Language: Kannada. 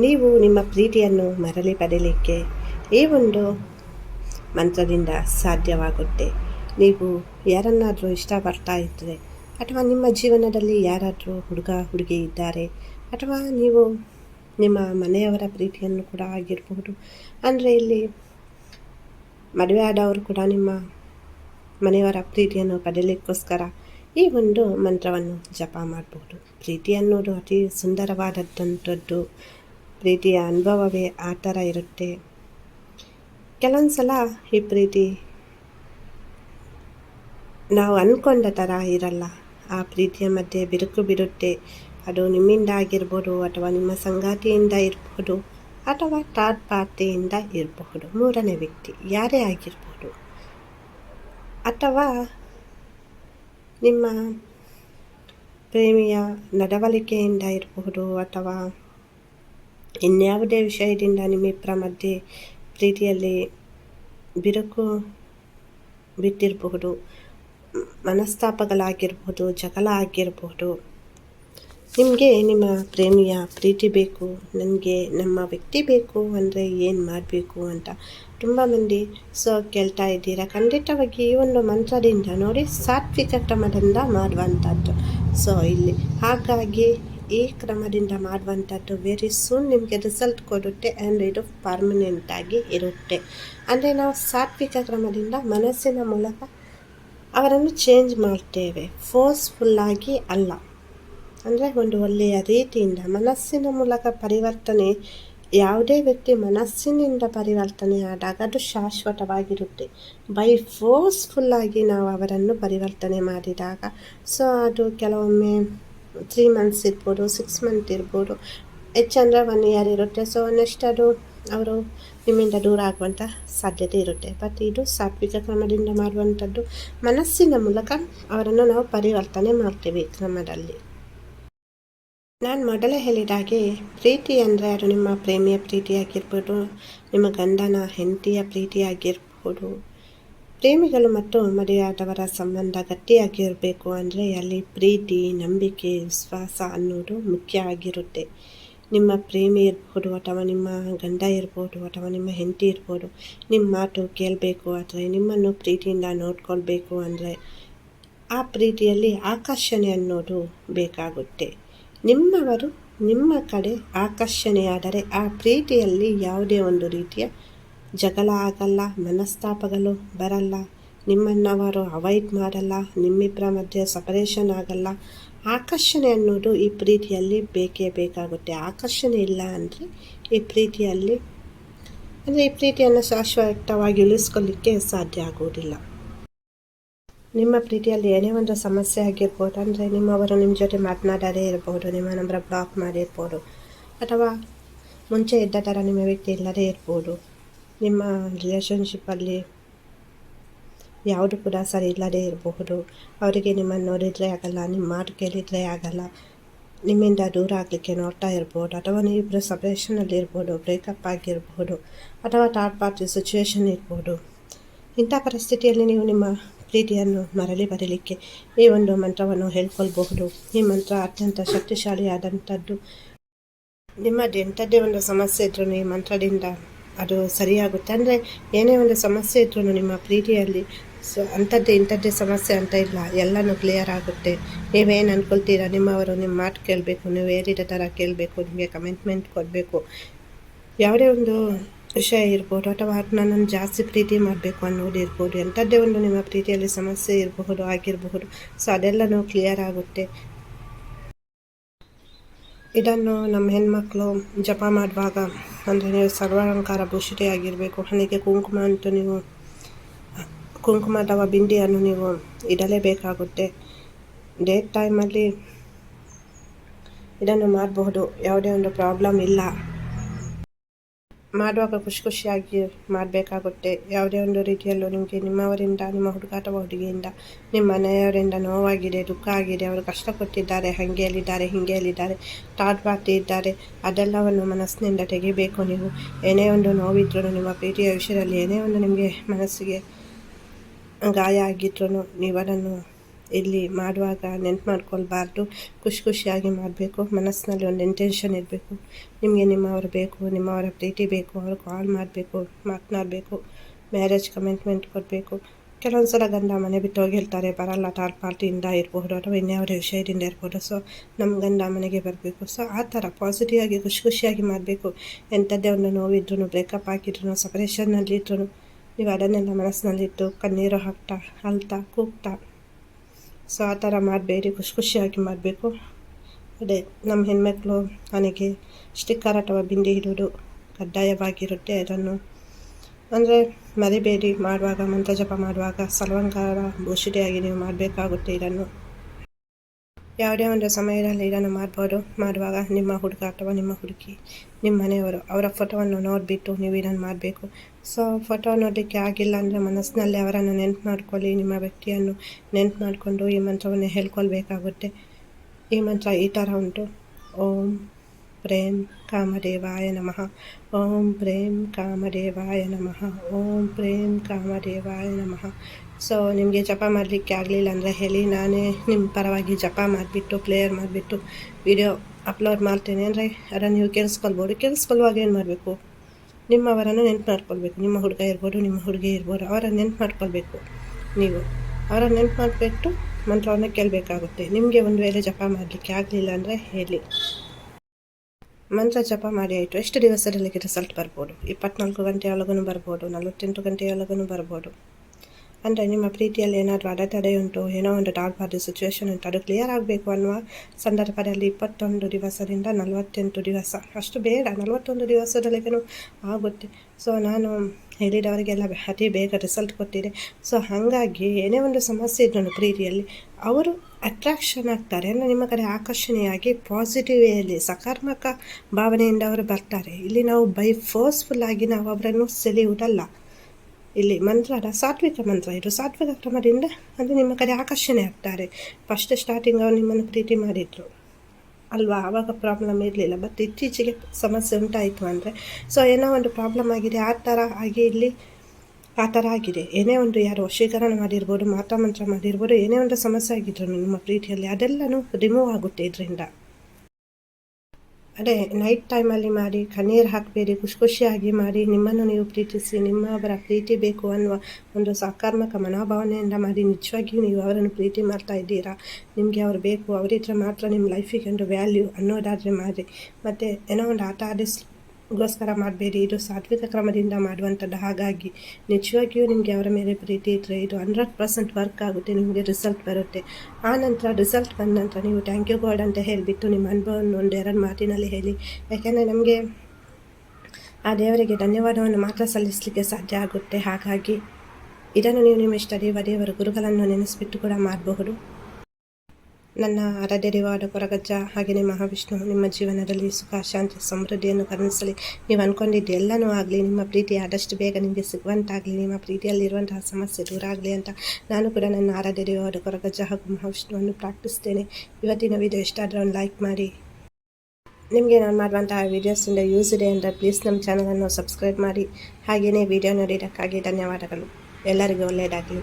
ನೀವು ನಿಮ್ಮ ಪ್ರೀತಿಯನ್ನು ಮರಳಿ ಪಡೆಯಲಿಕ್ಕೆ ಈ ಒಂದು ಮಂತ್ರದಿಂದ ಸಾಧ್ಯವಾಗುತ್ತೆ. ನೀವು ಯಾರನ್ನಾದರೂ ಇಷ್ಟಪಡ್ತಾ ಇದ್ದರೆ ಅಥವಾ ನಿಮ್ಮ ಜೀವನದಲ್ಲಿ ಯಾರಾದರೂ ಹುಡುಗ, ಹುಡುಗಿ ಇದ್ದಾರೆ, ಅಥವಾ ನೀವು ನಿಮ್ಮ ಮನೆಯವರ ಪ್ರೀತಿಯನ್ನು ಕೂಡ ಆಗಿರಬಹುದು. ಅಂದರೆ ಇಲ್ಲಿ ಮದುವೆ ಆದವರು ಕೂಡ ನಿಮ್ಮ ಮನೆಯವರ ಪ್ರೀತಿಯನ್ನು ಪಡೆಯಲಿಕ್ಕೋಸ್ಕರ ಈ ಒಂದು ಮಂತ್ರವನ್ನು ಜಪ ಮಾಡಬಹುದು. ಪ್ರೀತಿ ಅನ್ನೋದು ಅತಿ ಸುಂದರವಾದದ್ದಂಥದ್ದು. ಪ್ರೀತಿಯ ಅನುಭವವೇ ಆ ಥರ ಇರುತ್ತೆ. ಕೆಲವೊಂದು ಸಲ ಈ ಪ್ರೀತಿ ನಾವು ಅಂದ್ಕೊಂಡ ಥರ ಇರಲ್ಲ. ಆ ಪ್ರೀತಿಯ ಮಧ್ಯೆ ಬಿರುಕು ಬಿಡುತ್ತೆ ಅದು ನಿಮ್ಮಿಂದ ಆಗಿರ್ಬೋದು ಅಥವಾ ನಿಮ್ಮ ಸಂಗಾತಿಯಿಂದ ಇರಬಹುದು ಅಥವಾ ಥರ್ಡ್ ಪಾರ್ಟಿಯಿಂದ ಇರಬಹುದು ಮೂರನೇ ವ್ಯಕ್ತಿ, ಯಾರೇ ಆಗಿರ್ಬೋದು. ಅಥವಾ ನಿಮ್ಮ ಪ್ರೇಮಿಯ ನಡವಳಿಕೆಯಿಂದ ಇರಬಹುದು ಅಥವಾ ಇನ್ಯಾವುದೇ ವಿಷಯದಿಂದ ನಿಮ್ಮಿಬ್ಬರ ಮಧ್ಯೆ ಪ್ರೀತಿಯಲ್ಲಿ ಬಿರುಕು ಬಿದ್ದಿರಬಹುದು ಮನಸ್ತಾಪಗಳಾಗಿರ್ಬೋದು ಜಗಳ ಆಗಿರಬಹುದು. ನಿಮಗೆ ನಿಮ್ಮ ಪ್ರೇಮಿಯ ಪ್ರೀತಿ ಬೇಕು ನನಗೆ ನಮ್ಮ ವ್ಯಕ್ತಿ ಬೇಕು ಅಂದರೆ ಏನು ಮಾಡಬೇಕು ಅಂತ ತುಂಬ ಮಂದಿ ಸೊ ಕೇಳ್ತಾ ಇದ್ದೀರಾ. ಖಂಡಿತವಾಗಿ ಈ ಒಂದು ಮಂತ್ರದಿಂದ ನೋಡಿ ಸಾತ್ವಿಕ ಕ್ರಮದಿಂದ ಮಾಡುವಂಥದ್ದು. ಸೊ ಇಲ್ಲಿ ಹಾಗಾಗಿ ಈ ಕ್ರಮದಿಂದ ಮಾಡುವಂಥದ್ದು ವೆರಿ ಸೂನ್ ನಿಮಗೆ ರಿಸಲ್ಟ್ ಕೊಡುತ್ತೆ ಆ್ಯಂಡ್ ಇದು ಪರ್ಮನೆಂಟಾಗಿ ಇರುತ್ತೆ. ಅಂದರೆ ನಾವು ಸಾತ್ವಿಕ ಕ್ರಮದಿಂದ ಮನಸ್ಸಿನ ಮೂಲಕ ಅವರನ್ನು ಚೇಂಜ್ ಮಾಡ್ತೇವೆ. ಫೋರ್ಸ್ಫುಲ್ಲಾಗಿ ಅಲ್ಲ. ಅಂದರೆ ಒಂದು ಒಳ್ಳೆಯ ರೀತಿಯಿಂದ ಮನಸ್ಸಿನ ಮೂಲಕ ಪರಿವರ್ತನೆ, ಯಾವುದೇ ವ್ಯಕ್ತಿ ಮನಸ್ಸಿನಿಂದ ಪರಿವರ್ತನೆ ಆದಾಗ ಅದು ಶಾಶ್ವತವಾಗಿರುತ್ತೆ. ಬೈ ಫೋರ್ಸ್ಫುಲ್ಲಾಗಿ ನಾವು ಅವರನ್ನು ಪರಿವರ್ತನೆ ಮಾಡಿದಾಗ ಸೊ ಅದು ಕೆಲವೊಮ್ಮೆ ತ್ರೀ ಮಂತ್ಸ್ ಇರ್ಬೋದು ಸಿಕ್ಸ್ ಮಂತ್ ಇರ್ಬೋದು. ಹೆಚ್ಚಂದರೆ ಒನ್ ಇಯರ್ ಇರುತ್ತೆ? ಸೊ ನೆಕ್ಸ್ಟ್ ಅದು ಅವರು ನಿಮ್ಮಿಂದ ದೂರ ಆಗುವಂಥ ಸಾಧ್ಯತೆ ಇರುತ್ತೆ. ಬಟ್ ಇದು ಸಾತ್ವಿಕ ಕ್ರಮದಿಂದ ಮಾಡುವಂಥದ್ದು. ಮನಸ್ಸಿನ ಮೂಲಕ ಅವರನ್ನು ನಾವು ಪರಿವರ್ತನೆ ಮಾಡ್ತೀವಿ ಕ್ರಮದಲ್ಲಿ. ನಾನು ಮೊದಲೇ ಹೇಳಿದಾಗೆ ಪ್ರೀತಿ ಅಂದರೆ ಅದು ನಿಮ್ಮ ಪ್ರೇಮಿಯ ಪ್ರೀತಿಯಾಗಿರ್ಬೋದು, ನಿಮ್ಮ ಗಂಡನ ಹೆಂಡತಿಯ ಪ್ರೀತಿಯಾಗಿರ್ಬೋದು. ಪ್ರೇಮಿಗಳು ಮತ್ತು ಮದುವೆಯಾದವರ ಸಂಬಂಧ ಗಟ್ಟಿಯಾಗಿರಬೇಕು ಅಂದರೆ ಅಲ್ಲಿ ಪ್ರೀತಿ, ನಂಬಿಕೆ, ವಿಶ್ವಾಸ ಅನ್ನೋದು ಮುಖ್ಯ ಆಗಿರುತ್ತೆ. ನಿಮ್ಮ ಪ್ರೇಮಿ ಇರ್ಬೋದು ಅಥವಾ ನಿಮ್ಮ ಗಂಡ ಇರ್ಬೋದು ಅಥವಾ ನಿಮ್ಮ ಹೆಂಡತಿ ಇರ್ಬೋದು ನಿಮ್ಮ ಮಾತು ಕೇಳಬೇಕು ಅಥವಾ ನಿಮ್ಮನ್ನು ಪ್ರೀತಿಯಿಂದ ನೋಡ್ಕೊಳ್ಬೇಕು ಅಂದರೆ ಆ ಪ್ರೀತಿಯಲ್ಲಿ ಆಕರ್ಷಣೆ ಅನ್ನೋದು ಬೇಕಾಗುತ್ತೆ. ನಿಮ್ಮವರು ನಿಮ್ಮ ಕಡೆ ಆಕರ್ಷಣೆಯಾದರೆ ಆ ಪ್ರೀತಿಯಲ್ಲಿ ಯಾವುದೇ ಒಂದು ರೀತಿಯ ಜಗಳ ಆಗಲ್ಲ, ಮನಸ್ತಾಪಗಳು ಬರಲ್ಲ ನಿಮ್ಮನ್ನವರು ಅವಾಯ್ಡ್ ಮಾಡಲ್ಲ ನಿಮ್ಮಿಬ್ಬರ ಮಧ್ಯೆ ಸಪರೇಷನ್ ಆಗಲ್ಲ. ಆಕರ್ಷಣೆ ಅನ್ನೋದು ಈ ಪ್ರೀತಿಯಲ್ಲಿ ಬೇಕೇ ಬೇಕಾಗುತ್ತೆ. ಆಕರ್ಷಣೆ ಇಲ್ಲ ಅಂದರೆ ಈ ಪ್ರೀತಿಯಲ್ಲಿ, ಅಂದರೆ ಈ ಪ್ರೀತಿಯನ್ನು ಶಾಶ್ವತವಾಗಿ ಉಳಿಸ್ಕೊಳ್ಳಿಕ್ಕೆ ಸಾಧ್ಯ ಆಗುವುದಿಲ್ಲ. ನಿಮ್ಮ ಪ್ರೀತಿಯಲ್ಲಿ ಏನೇ ಒಂದು ಸಮಸ್ಯೆ ಆಗಿರ್ಬೋದು, ಅಂದರೆ ನಿಮ್ಮವರು ನಿಮ್ಮ ಜೊತೆ ಮಾತನಾಡದೇ ಇರ್ಬೋದು, ನಿಮ್ಮ ನಂಬರ್ ಬ್ಲಾಕ್ ಮಾಡಿರ್ಬೋದು, ಅಥವಾ ಮುಂಚೆ ಇದ್ದ ಥರ ನಿಮ್ಮ ವ್ಯಕ್ತಿ ಇಲ್ಲದೇ ಇರ್ಬೋದು ನಿಮ್ಮ ರಿಲೇಷನ್ಶಿಪ್ಪಲ್ಲಿ ಯಾವುದು ಕೂಡ ಸರಿ ಇಲ್ಲದೇ ಇರಬಹುದು. ಅವರಿಗೆ ನಿಮ್ಮನ್ನು ನೋಡಿದರೆ ಆಗಲ್ಲ, ನಿಮ್ಮ ಮಾತು ಕೇಳಿದರೆ ಆಗಲ್ಲ. ನಿಮ್ಮಿಂದ ದೂರ ಆಗಲಿಕ್ಕೆ ನೋಡ್ತಾ ಇರ್ಬೋದು. ಅಥವಾ ನೀವಿಬ್ಬರು ಸಪ್ರೇಷನಲ್ಲಿ ಇರ್ಬೋದು ಬ್ರೇಕಪ್ ಆಗಿರ್ಬೋದು, ಅಥವಾ ಥರ್ಡ್ ಪಾರ್ಟಿ ಸಿಚುವೇಶನ್ ಇರ್ಬೋದು. ಇಂಥ ಪರಿಸ್ಥಿತಿಯಲ್ಲಿ ನೀವು ನಿಮ್ಮ ಪ್ರೀತಿಯನ್ನು ಮರಳಿ ಬರಲಿಕ್ಕೆ ಈ ಒಂದು ಮಂತ್ರವನ್ನು ಹೇಳ್ಕೊಳ್ಬಹುದು. ಈ ಮಂತ್ರ ಅತ್ಯಂತ ಶಕ್ತಿಶಾಲಿಯಾದಂಥದ್ದು. ನಿಮ್ಮದು ಎಂಥದ್ದೇ ಒಂದು ಸಮಸ್ಯೆ ಇದ್ರೂ ಈ ಮಂತ್ರದಿಂದ ಅದು ಸರಿಯಾಗುತ್ತೆ. ಅಂದರೆ ಏನೇ ಒಂದು ಸಮಸ್ಯೆ ಇದ್ರೂ ನಿಮ್ಮ ಪ್ರೀತಿಯಲ್ಲಿ ಸೊ, ಅಂಥದ್ದೇ, ಇಂಥದ್ದೇ ಸಮಸ್ಯೆ ಅಂತ ಇಲ್ಲ. ಎಲ್ಲನೂ ಕ್ಲಿಯರ್ ಆಗುತ್ತೆ. ನೀವೇನು ಅಂದ್ಕೊಳ್ತೀರಾ ನಿಮ್ಮವರು ನಿಮ್ಮ ಮಾತು ಕೇಳಬೇಕು, ನೀವು ಹೇಳಿದ ಥರ ಕೇಳಬೇಕು, ನಿಮಗೆ ಕಮಿಟ್ಮೆಂಟ್ ಕೊಡಬೇಕು. ಯಾವುದೇ ಒಂದು ವಿಷಯ ಇರ್ಬೋದು ಅಥವಾ ನನ್ನನ್ನು ಜಾಸ್ತಿ ಪ್ರೀತಿ ಮಾಡಬೇಕು ಅನ್ನೋದು ಇರ್ಬೋದು. ಎಂಥದ್ದೇ ಒಂದು ನಿಮ್ಮ ಪ್ರೀತಿಯಲ್ಲಿ ಸಮಸ್ಯೆ ಇರಬಹುದು, ಆಗಿರಬಹುದು. ಸೊ ಅದೆಲ್ಲನೂ ಕ್ಲಿಯರ್ ಆಗುತ್ತೆ. ಇದನ್ನು ನಮ್ಮ ಹೆಣ್ಮಕ್ಳು ಜಪ ಮಾಡುವಾಗ, ಅಂದರೆ ನೀವು ಸರ್ವಾಲಂಕಾರ ಭೂಷಿತೆ ಆಗಿರಬೇಕು. ಹಣೆಗೆ ಕುಂಕುಮ ಅಂತೂ ನೀವು, ಕುಂಕುಮ ಅಥವಾ ಬಿಂದಿಯನ್ನು ನೀವು ಇಡಲೇಬೇಕಾಗುತ್ತೆ. ಡೇ ಟೈಮಲ್ಲಿ ಇದನ್ನು ಮಾಡಬಹುದು. ಯಾವುದೇ ಒಂದು ಪ್ರಾಬ್ಲಮ್ ಇಲ್ಲ. ಮಾಡುವಾಗ ಖುಷಿ ಖುಷಿಯಾಗಿ ಮಾಡಬೇಕಾಗುತ್ತೆ. ಯಾವುದೇ ಒಂದು ರೀತಿಯಲ್ಲೂ ನಿಮಗೆ ನಿಮ್ಮವರಿಂದ, ನಿಮ್ಮ ಹುಡುಗ ಅಥವಾ ಹುಡುಗಿಯಿಂದ, ನಿಮ್ಮ ಮನೆಯವರಿಂದ ನೋವಾಗಿದೆ, ದುಃಖ ಆಗಿದೆ, ಅವರು ಕಷ್ಟಪಟ್ಟಿದ್ದಾರೆ ಹಾಗೆ ಹೇಳಿದ್ದಾರೆ ಹೀಗೆ ಹೇಳಿದ್ದಾರೆ ಪಾರ್ಟಿ ಇದ್ದಾರೆ, ಅದೆಲ್ಲವನ್ನು ಮನಸ್ಸಿನಿಂದ ತೆಗಿಬೇಕು ನೀವು. ಏನೇ ಒಂದು ನೋವಿದ್ರೂ ನಿಮ್ಮ ಪ್ರೀತಿಯ ವಿಷಯದಲ್ಲಿ ಏನೇ ಒಂದು ನಿಮಗೆ ಮನಸ್ಸಿಗೆ ಗಾಯ ಆಗಿದ್ರೂ ನೀವು ಅದನ್ನು ಇಲ್ಲಿ ಮಾಡುವಾಗ ನೆನ್ಪು ಮಾಡ್ಕೊಳ್ಬಾರ್ದು. ಖುಷಿ ಖುಷಿಯಾಗಿ ಮಾಡಬೇಕು. ಮನಸ್ಸಿನಲ್ಲಿ ಒಂದು ಇಂಟೆನ್ಷನ್ ಇರಬೇಕು. ನಿಮಗೆ ನಿಮ್ಮವರು ಬೇಕು, ನಿಮ್ಮವರ ಪ್ರೀತಿ ಬೇಕು, ಅವರು ಕಾಲ್ ಮಾಡಬೇಕು, ಮಾತನಾಡಬೇಕು ಮ್ಯಾರೇಜ್ ಕಮಿಟ್ಮೆಂಟ್ ಕೊಡಬೇಕು. ಕೆಲವೊಂದು ಸಲ ಗಂಡ ಮನೆ ಬಿಟ್ಟು ಹೋಗಿರ್ತಾರೆ, ಬರಲ್ಲ ಥರ್ಡ್ ಪಾರ್ಟಿಯಿಂದ ಇರ್ಬೋದು ಅಥವಾ ಇನ್ಯಾವುದೇ ವಿಷಯದಿಂದ ಇರ್ಬೋದು ಸೊ ನಮ್ಮ ಗಂಡ ಮನೆಗೆ ಬರಬೇಕು. ಸೊ ಆ ಥರ ಪಾಸಿಟಿವ್ ಆಗಿ, ಖುಷಿ ಖುಷಿಯಾಗಿ ಮಾಡಬೇಕು. ಎಂಥದ್ದೇ ಒಂದು ನೋವಿದ್ರು ಬ್ರೇಕಪ್ ಆಗಿದ್ರು ಸಪರೇಷನ್ನಲ್ಲಿದ್ರು ನೀವು ಅದನ್ನೆಲ್ಲ ಮನಸ್ಸಿನಲ್ಲಿಟ್ಟು ಕಣ್ಣೀರು ಹಾಕ್ತಾ, ಅಳ್ತಾ, ಕೂಗ್ತಾ ಸೊ ಆ ಥರ ಮಾಡಬೇಡಿ, ಖುಷಿ ಖುಷಿಯಾಗಿ ಮಾಡಬೇಕು. ಅದೇ ನಮ್ಮ ಹೆಣ್ಮಕ್ಳು ನನಗೆ ಸ್ಟಿಕ್ಕರ್ ಅಥವಾ ಬಿಂದಿ ಹಿಡಿದು ಕಡ್ಡಾಯವಾಗಿರುತ್ತೆ ಅದನ್ನು. ಅಂದರೆ ಮರಿಬೇಡಿ, ಮಾಡುವಾಗ ಮಂತ್ರಜಪ ಮಾಡುವಾಗ ಸಲವಂಕಾರ ಆಗಿ ನೀವು ಮಾಡಬೇಕಾಗುತ್ತೆ ಇದನ್ನು. ಯಾವುದೇ ಒಂದು ಸಮಯದಲ್ಲಿ ಇದನ್ನು ಮಾಡ್ಬೋದು, ಮಾಡುವಾಗ ನಿಮ್ಮ ಹುಡುಗ ಅಥವಾ ನಿಮ್ಮ ಹುಡುಗಿ, ನಿಮ್ಮ ಮನೆಯವರು ಅವರ ಫೋಟೋವನ್ನು ನೋಡಿಬಿಟ್ಟು ನೀವು ಇದನ್ನು ಮಾಡಬೇಕು. ಸೊ ಫೋಟೋ ನೋಡಲಿಕ್ಕೆ ಆಗಿಲ್ಲ ಅಂದರೆ ಮನಸ್ಸಿನಲ್ಲಿ ಅವರನ್ನು ನೆನ್ಪು ಮಾಡ್ಕೊಳ್ಳಿ, ನಿಮ್ಮ ವ್ಯಕ್ತಿಯನ್ನು ನೆನ್ಪು ಮಾಡಿಕೊಂಡು ಈ ಮಂತ್ರವನ್ನು ಹೇಳ್ಕೊಳ್ಬೇಕಾಗುತ್ತೆ. ಈ ಮಂತ್ರ ಈ ಥರ ಉಂಟು. ಓಂ ಪ್ರೇಮ್ ಕಾಮದೇವಾಯ ನಮಃ. ಓಂ ಪ್ರೇಮ್ ಕಾಮದೇವಾಯ ನಮಃ. ಓಂ ಪ್ರೇಮ್ ಕಾಮದೇವಾಯ ನಮಃ. ಸೊ ನಿಮಗೆ ಜಪ ಮಾಡಲಿಕ್ಕೆ ಆಗಲಿಲ್ಲ ಅಂದರೆ ಹೇಳಿ, ನಾನೇ ನಿಮ್ಮ ಪರವಾಗಿ ಜಪ ಮಾಡಿಬಿಟ್ಟು ಪ್ಲೇಯರ್ ಮಾಡಿಬಿಟ್ಟು ವಿಡಿಯೋ ಅಪ್ಲೋಡ್ ಮಾಡ್ತೇನೆ ಅಂದರೆ ಅದರ ನೀವು ಕೇಳಿಸ್ಕೊಳ್ಬೋದು. ಕೇಳಿಸ್ಕೊಳ್ಳುವಾಗ ಏನು ಮಾಡಬೇಕು? ನಿಮ್ಮವರನ್ನು ನೆನ್ಪು ಮಾಡ್ಕೊಳ್ಬೇಕು. ನಿಮ್ಮ ಹುಡುಗ ಇರ್ಬೋದು, ನಿಮ್ಮ ಹುಡುಗಿ ಇರ್ಬೋದು ಅವರ ನೆನ್ಪು ಮಾಡ್ಕೊಳ್ಬೇಕು ನೀವು. ಅವರ ನೆನ್ಪು ಮಾಡಿಬಿಟ್ಟು ಮಂತ್ರವನ್ನು ಕೇಳಬೇಕಾಗುತ್ತೆ. ನಿಮಗೆ ಒಂದು ವೇಳೆ ಜಪ ಮಾಡಲಿಕ್ಕೆ ಆಗಲಿಲ್ಲ ಅಂದರೆ ಹೇಳಿ. ಮಂತ್ರ ಜಪ ಮಾಡಿ ಆಯಿತು. ಎಷ್ಟು ದಿವಸದಲ್ಲಿ ರಿಸಲ್ಟ್ ಬರ್ಬೋದು? ಇಪ್ಪತ್ನಾಲ್ಕು ಗಂಟೆಯೊಳಗೂ ಬರ್ಬೋದು, ನಲವತ್ತೆಂಟು ಗಂಟೆಯೊಳಗೂ ಬರ್ಬೋದು. ಅಂದರೆ ನಿಮ್ಮ ಪ್ರೀತಿಯಲ್ಲಿ ಏನಾದರೂ ಅಡೆತಡೆ ಉಂಟು, ಏನೋ ಒಂದು ಡಾರ್ಬಾರ್ದು ಸಿಚುವೇಶನ್ ಉಂಟು, ಅದು ಕ್ಲಿಯರ್ ಆಗಬೇಕು ಅನ್ನುವ ಸಂದರ್ಭದಲ್ಲಿ ಇಪ್ಪತ್ತೊಂದು ದಿವಸದಿಂದ ನಲವತ್ತೆಂಟು ದಿವಸ. ಅಷ್ಟು ಬೇಡ, ನಲವತ್ತೊಂದು ದಿವಸದೊಳಗೇನು ಆಗುತ್ತೆ. ಸೊ ನಾನು ಹೇಳಿದವರಿಗೆಲ್ಲ ಅತಿ ಬೇಗ ರಿಸಲ್ಟ್ ಕೊಟ್ಟಿದೆ. ಸೊ ಹಾಗಾಗಿ ಏನೇ ಒಂದು ಸಮಸ್ಯೆ ಇದ್ದು ಪ್ರೀತಿಯಲ್ಲಿ, ಅವರು ಅಟ್ರಾಕ್ಷನ್ ಆಗ್ತಾರೆ. ಅಂದರೆ ನಿಮ್ಮ ಕಡೆ ಆಕರ್ಷಣೆಯಾಗಿ ಪಾಸಿಟಿವ್ ವೇಯಲ್ಲಿ ಸಕಾರಾತ್ಮಕ ಭಾವನೆಯಿಂದ ಅವರು ಬರ್ತಾರೆ. ಇಲ್ಲಿ ನಾವು ಬೈ ಫೋರ್ಸ್ಫುಲ್ ಆಗಿ ನಾವು ಅವರನ್ನು ಸೆಳೆಯುವುದಲ್ಲ. ಇಲ್ಲಿ ಮಂತ್ರ ಸಾತ್ವಿಕ ಮಂತ್ರ ಇದು ಸಾತ್ವಿಕ ಕ್ರಮದಿಂದ ಅಂದರೆ ನಿಮ್ಮ ಕಡೆ ಆಕರ್ಷಣೆ ಆಗ್ತಾರೆ. ಫಸ್ಟ್ ಸ್ಟಾರ್ಟಿಂಗ್ ಅವರು ನಿಮ್ಮನ್ನು ಪ್ರೀತಿ ಮಾಡಿದರು. ಅಲ್ವಾ? ಆವಾಗ ಪ್ರಾಬ್ಲಮ್ ಇರಲಿಲ್ಲ. ಬಟ್ ಇತ್ತೀಚೆಗೆ ಸಮಸ್ಯೆ ಉಂಟಾಯಿತು ಅಂದರೆ ಸೊ ಏನೋ ಒಂದು ಪ್ರಾಬ್ಲಮ್ ಆಗಿದೆ, ಆ ಥರ ಆಗಿ ಇಲ್ಲಿ ಆ ಥರ ಆಗಿದೆ. ಏನೇ ಒಂದು ಯಾರು ವಶೀಕರಣ ಮಾಡಿರ್ಬೋದು ಮಾತಾ ಮಂತ್ರ ಮಾಡಿರ್ಬೋದು, ಏನೇ ಒಂದು ಸಮಸ್ಯೆ ಆಗಿದ್ರು ನಿಮ್ಮ ಪ್ರೀತಿಯಲ್ಲಿ ಅದೆಲ್ಲನೂ ರಿಮೂವ್ ಆಗುತ್ತೆ ಇದರಿಂದ. ಅದೇ ನೈಟ್ ಟೈಮಲ್ಲಿ ಮಾಡಿ ಕಣ್ಣೀರು ಹಾಕಬೇಡಿ ಖುಷಿ ಖುಷಿಯಾಗಿ ಮಾಡಿ ನಿಮ್ಮನ್ನು ನೀವು ಪ್ರೀತಿಸಿ ನಿಮ್ಮ ಅವರ ಪ್ರೀತಿ ಬೇಕು ಅನ್ನುವ ಒಂದು ಸಕಾರಾತ್ಮಕ ಮನೋಭಾವನೆಯಿಂದ ಮಾಡಿ ನಿಜವಾಗಿಯೂ ನೀವು ಅವರನ್ನು ಪ್ರೀತಿ ಮಾಡ್ತಾ ಇದ್ದೀರಾ? ನಿಮಗೆ ಅವರು ಬೇಕು, ಅವರಿದ್ರೆ ಮಾತ್ರ ನಿಮ್ಮ ಲೈಫಿಗೆ ಒಂದು ವ್ಯಾಲ್ಯೂ ಅನ್ನೋದಾದರೆ ಮಾಡಿ ಮತ್ತು ಏನೋ ಒಂದು ಆಟ ಆಡಿಸ್ ಗೋಸ್ಕರ ಮಾಡಬೇಡಿ, ಇದು ಸಾತ್ವಿಕ ಕ್ರಮದಿಂದ ಮಾಡುವಂಥದ್ದು. ಹಾಗಾಗಿ ನಿಜವಾಗಿಯೂ ನಿಮಗೆ ಅವರ ಮೇಲೆ ಪ್ರೀತಿ ಇದ್ದರೆ ಇದು ಹಂಡ್ರೆಡ್ ಪರ್ಸೆಂಟ್ ವರ್ಕ್ ಆಗುತ್ತೆ, ನಿಮಗೆ ರಿಸಲ್ಟ್ ಬರುತ್ತೆ. ಆ ನಂತರ ರಿಸಲ್ಟ್ ಬಂದ ನಂತರ ನೀವು ಥ್ಯಾಂಕ್ ಯು ಗಾಡ್ ಅಂತ ಹೇಳಿಬಿಟ್ಟು ನಿಮ್ಮ ಅನುಭವವನ್ನು ಒಂದು ಎರಡು ಮಾತಿನಲ್ಲಿ ಹೇಳಿ. ಯಾಕೆಂದರೆ ನಮಗೆ ಆ ದೇವರಿಗೆ ಧನ್ಯವಾದವನ್ನು ಮಾತ್ರ ಸಲ್ಲಿಸಲಿಕ್ಕೆ ಸಾಧ್ಯ ಆಗುತ್ತೆ. ಹಾಗಾಗಿ ಇದನ್ನು ನೀವು ನಿಮ್ಮ ಇಷ್ಟ ದೇವರ ಗುರುಗಳನ್ನು ನೆನೆಸಿಬಿಟ್ಟು ಕೂಡ ಮಾಡಬಹುದು. ನನ್ನ ಆರಾಧ್ಯರಿವಾದ ಕೊರಗಜ್ಜ ಹಾಗೆಯೇ ಮಹಾವಿಷ್ಣು, ನಿಮ್ಮ ಜೀವನದಲ್ಲಿ ಸುಖ, ಶಾಂತಿ, ಸಮೃದ್ಧಿಯನ್ನು ಕರುಣಿಸಲಿ. ನೀವು ಅಂದ್ಕೊಂಡಿದ್ದು ಎಲ್ಲನೂ ಆಗಲಿ, ನಿಮ್ಮ ಪ್ರೀತಿ ಆದಷ್ಟು ಬೇಗ ನಿಮಗೆ ಸಿಗುವಂತಾಗಲಿ, ನಿಮ್ಮ ಪ್ರೀತಿಯಲ್ಲಿರುವಂತಹ ಸಮಸ್ಯೆ ದೂರ ಆಗಲಿ ಅಂತ ನಾನು ಕೂಡ ನನ್ನ ಆರಾಧ್ಯರಿವಾದ ಕೊರಗಜ್ಜ ಹಾಗೂ ಮಹಾವಿಷ್ಣುವನ್ನು ಪ್ರಾರ್ಥಿಸ್ತೇನೆ. ಇವತ್ತಿನ ವಿಡಿಯೋ ಇಷ್ಟ ಆದರೆ ಒಂದು ಲೈಕ್ ಮಾಡಿ. ನಿಮಗೆ ನಾನು ಮಾಡುವಂತಹ ವೀಡಿಯೋಸಿಂದ ಯೂಸ್ ಇದೆ ಅಂದರೆ ಪ್ಲೀಸ್ ನಮ್ಮ ಚಾನಲನ್ನು ಸಬ್ಸ್ಕ್ರೈಬ್ ಮಾಡಿ. ಹಾಗೆಯೇ ವಿಡಿಯೋ ನೋಡಿದ್ದಕ್ಕಾಗಿ ಧನ್ಯವಾದಗಳು. ಎಲ್ಲರಿಗೂ ಒಳ್ಳೆಯದಾಗಲಿ.